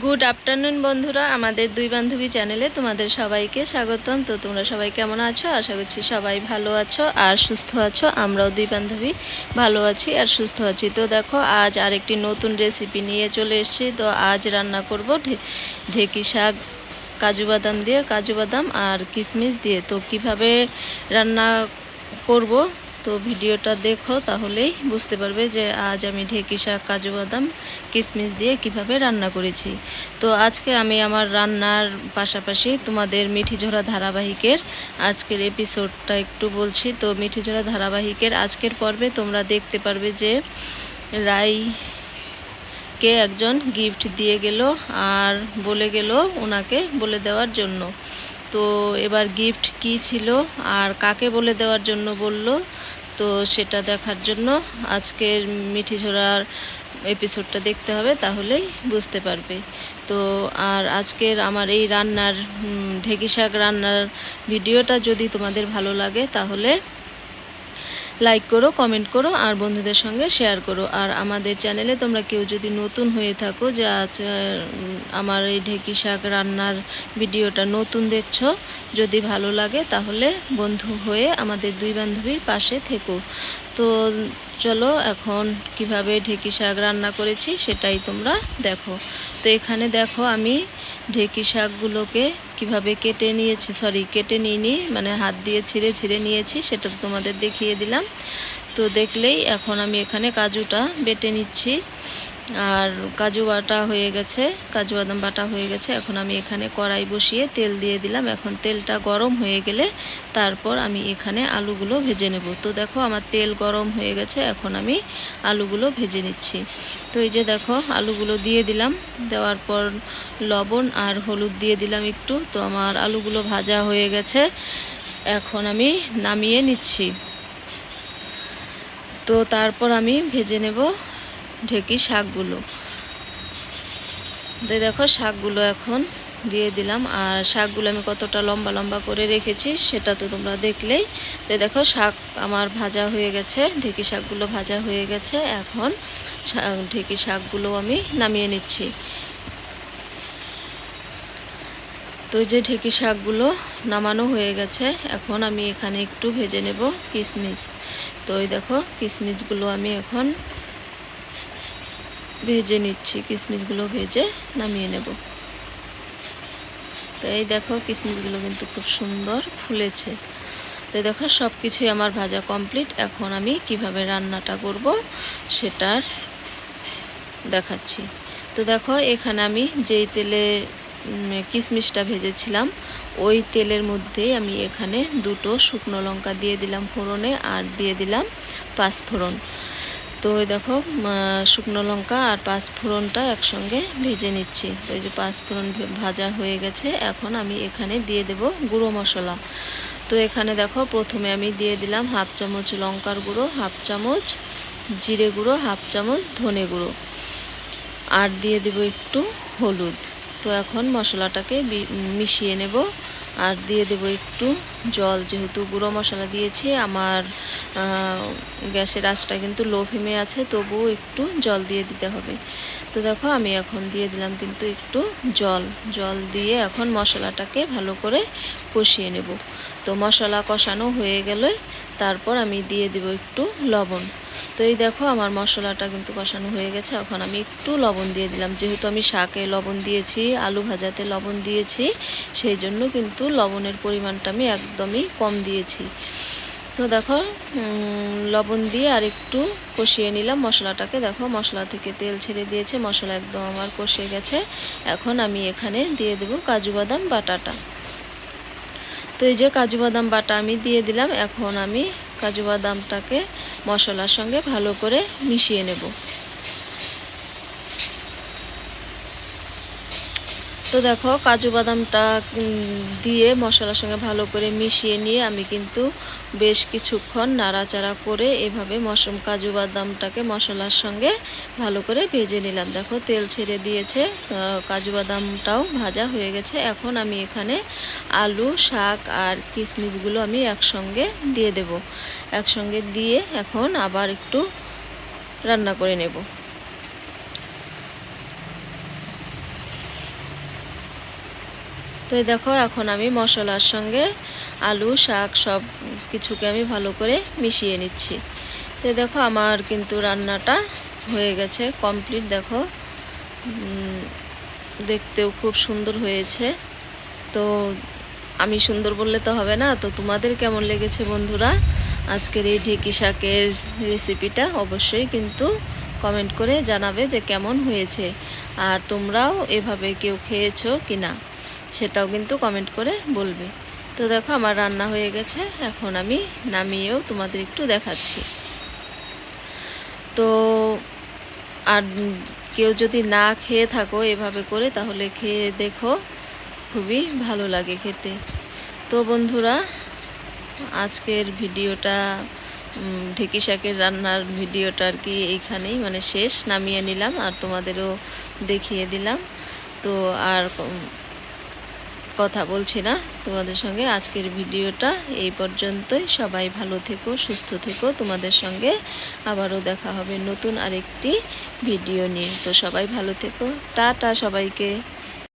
Good afternoon বন্ধুরা। আমাদের দুই বান্ধবী চ্যানেলে তোমাদের সবাইকে স্বাগতম। তো তোমরা সবাই কেমন আছো? আশা করছি সবাই ভালো আছো আর সুস্থ আছো। আমরাও দুই বান্ধবী ভালো আছি আর সুস্থ আছি। তো দেখো, আজ আরেকটি নতুন রেসিপি নিয়ে চলে এসেছি। তো আজ রান্না করব ঢেঁকি শাক, কাজু বাদাম দিয়ে, কাজু বাদাম আর কিশমিশ দিয়ে। তো কীভাবে রান্না করব তো ভিডিওটা দেখো তাহলেই বুঝতে পারবে যে আজ আমি ঢেঁকি শাক, কাজু বাদাম, কিশমিশ দিয়ে কীভাবে রান্না করেছি। তো আজকে আমি আমার রান্নার পাশাপাশি তোমাদের মিঠিঝোড়া ধারাবাহিকের আজকের এপিসোডটা একটু বলছি। তো মিঠিঝোড়া ধারাবাহিকের আজকের পর্বে তোমরা দেখতে পারবে যে রাই কে একজন গিফট দিয়ে গেল আর বলে গেল ওনাকে বলে দেওয়ার জন্য। তো এবার গিফট কি ছিল আর কাকে বলে দেওয়ার জন্য বলল, তো সেটা দেখার জন্য আজকের মিঠি ঝোড়ার এপিসোডটা দেখতে হবে, তাহলেই বুঝতে পারবে। তো আর আজকের আমার এই রান্নার ঢেকি শাক রান্নার ভিডিওটা যদি তোমাদের ভালো লাগে, তাহলে লাইক করো কমেন্ট করো আর বন্ধুদের সঙ্গে শেয়ার করো। আর আমাদের চ্যানেলে তোমরা কেউ যদি নতুন হয়ে থাকো যে আজ আমার এই ঢেঁকি শাক রান্নার ভিডিওটা নতুন দেখছ, যদি ভালো লাগে তাহলে বন্ধু হয়ে আমাদের দুই বান্ধবীর পাশে থেকো। তো চলো এখন কীভাবে ঢেঁকি শাক রান্না করেছি সেটাই তোমরা দেখো। তো এখানে দেখো আমি ঢেঁকি শাকগুলোকে কীভাবে কেটে নিয়েছি সরি কেটে নিইনি মানে হাত দিয়ে ছিঁড়ে ছিঁড়ে নিয়েছি, সেটা তোমাদের দেখিয়ে দিলাম। তো দেখলেই এখন আমি এখানে কাজুটা বেটে নিচ্ছি। আর কাজু বাটা হয়ে গেছে, কাজু বাদাম বাটা হয়ে গেছে। এখন আমি এখানে কড়াই বসিয়ে তেল দিয়ে দিলাম। এখন তেলটা গরম হয়ে গেলে তারপর আমি এখানে আলুগুলো ভেজে নেব। তো দেখো আমার তেল গরম হয়ে গেছে, এখন আমি আলুগুলো ভেজে নিচ্ছি। তো এই যে দেখো, আলুগুলো দিয়ে দিলাম। দেওয়ার পর লবণ আর হলুদ দিয়ে দিলাম একটু। তো আমার আলুগুলো ভাজা হয়ে গেছে। এখন আমি নামিয়ে নিচ্ছি। তো তারপর আমি ভেজে নেব ঢেঁকি শাকগুলো। তো দেখো শাকগুলো এখন দিয়ে দিলাম। আর শাকগুলো আমি কতটা লম্বা লম্বা করে রেখেছি সেটা তো তোমরা দেখলেই। তো দেখো শাক আমার ভাজা হয়ে গেছে, ঢেঁকি শাকগুলো ভাজা হয়ে গেছে। এখন ঢেঁকি শাকগুলো আমি নামিয়ে নিচ্ছি। তো যে ঢেঁকি শাকগুলো নামানো হয়ে গেছে, এখন আমি এখানে একটু ভেজে নেব কিশমিশ তো এই দেখো কিশমিশগুলো আমি এখন ভেজে নিচ্ছি কিশমিশগুলো ভেজে নামিয়ে নেব। তো এই দেখো কিশমিশগুলো কিন্তু খুব সুন্দর ফুলেছে। তো দেখো সব কিছুই আমার ভাজা কমপ্লিট। এখন আমি কীভাবে রান্নাটা করব সেটার দেখাচ্ছি। তো দেখো এখানে আমি যেই তেলে কিশমিশটা ভেজেছিলাম, ওই তেলের মধ্যেই আমি এখানে দুটো শুকনো লঙ্কা দিয়ে দিলাম ফোড়নে আর দিয়ে দিলাম পাঁচফোড়ন। তো এই দেখো শুকনো লঙ্কা আর পাঁচফোড়নটা একসঙ্গে ভেজে নিচ্ছি। তো এই যে পাঁচফোড়ন ভে- ভাজা হয়ে গেছে, এখন আমি এখানে দিয়ে দেব গুঁড়ো মশলা। তো এখানে দেখো, প্রথমে আমি দিয়ে দিলাম হাফ চামচ লঙ্কার গুঁড়ো, হাফ চামচ জিরে গুঁড়ো, হাফ চামচ ধনে গুঁড়ো। আর দিয়ে দেব একটু হলুদ। তো এখন মশলাটাকে মিশিয়ে নেব। আর দিয়ে দেব একটু জল যেহেতু গুঁড়ো মশলা দিয়েছি, আমার গ্যাসের আঁচটা কিন্তু লো ফ্লেমে আছে, তবুও একটু জল দিয়ে দিতে হবে। তো দেখো আমি এখন দিয়ে দিলাম কিন্তু একটু জল। জল দিয়ে এখন মশলাটাকে ভালো করে কষিয়ে নেব। তো মশলা কষানো হয়ে গেলে তারপর আমি দিয়ে দেব একটু লবণ। তো এই দেখো আমার মশলাটা কিন্তু কষানো হয়ে গেছে, এখন আমি একটু লবণ দিয়ে দিলাম। যেহেতু আমি শাকে লবণ দিয়েছি, আলু ভাজাতে লবণ দিয়েছি, সেই জন্য কিন্তু লবণের পরিমাণটা আমি একদমই কম দিয়েছি। তো দেখো লবণ দিয়ে আর একটু কষিয়ে নিলাম মশলাটাকে। দেখো, মশলা থেকে তেল ছেড়ে দিয়েছে, মশলা একদম আমার কষে গেছে। এখন আমি এখানে দিয়ে দেব কাজু বাদাম বাটাটা। তো এই যে কাজু বাদাম বাটা আমি দিয়ে দিলাম, এখন আমি কাজু বাদামটাকে মশলার সঙ্গে ভালো করে মিশিয়ে নেব। তো দেখো, কাজু বাদামটা দিয়ে মশলার সঙ্গে ভালো করে মিশিয়ে নিয়ে আমি কিন্তু বেশ কিছুক্ষণ নাড়াচাড়া করে এভাবে মশম, কাজু বাদামটাকে মশলার সঙ্গে ভালো করে ভেজে নিলাম। দেখো, তেল ছেড়ে দিয়েছে কাজু বাদামটাও ভাজা হয়ে গেছে। এখন আমি এখানে আলু, শাক আর কিশমিশগুলো আমি একসঙ্গে দিয়ে দেব। একসঙ্গে দিয়ে এখন আবার একটু রান্না করে নেব। তো দেখো, এখন আমি মশলার সঙ্গে আলু, শাক সব কিছুকে আমি ভালো করে মিশিয়ে নিচ্ছি। তো দেখো, আমার কিন্তু রান্নাটা হয়ে গেছে কমপ্লিট। দেখো দেখতেও খুব সুন্দর হয়েছে। তো আমি সুন্দর বললে তো হবে না। তো তোমাদের কেমন লেগেছে বন্ধুরা? আজকের এই ঢেকি শাকের রেসিপিটা অবশ্যই কিন্তু কমেন্ট করে জানাবে যে কেমন হয়েছে। আর তোমরাও এভাবে কেউ খেয়েছো কি না সেটাও কিন্তু কমেন্ট করে বলবে। তো দেখো আমার রান্না হয়ে গেছে, এখন আমি নামিয়েও তোমাদের একটু দেখাচ্ছি। তো আর কেউ যদি না খেয়ে থাকো এভাবে করে, তাহলে খেয়ে দেখো, খুবই ভালো লাগে খেতে। তো বন্ধুরা, আজকের ভিডিওটা ঢেঁকি শাকের রান্নার ভিডিওটা আর কি এইখানেই মানে শেষ। নামিয়ে নিলাম আর তোমাদেরও দেখিয়ে দিলাম। তো আর কথা বলছি না। তোমাদের সঙ্গে আজকের ভিডিওটা এই পর্যন্তই। সবাই ভালো থেকো, সুস্থ থেকো। তোমাদের সঙ্গে আবারও দেখা হবে নতুন আরেকটি ভিডিও নিয়ে। তো সবাই ভালো থেকো। টাটা সবাইকে।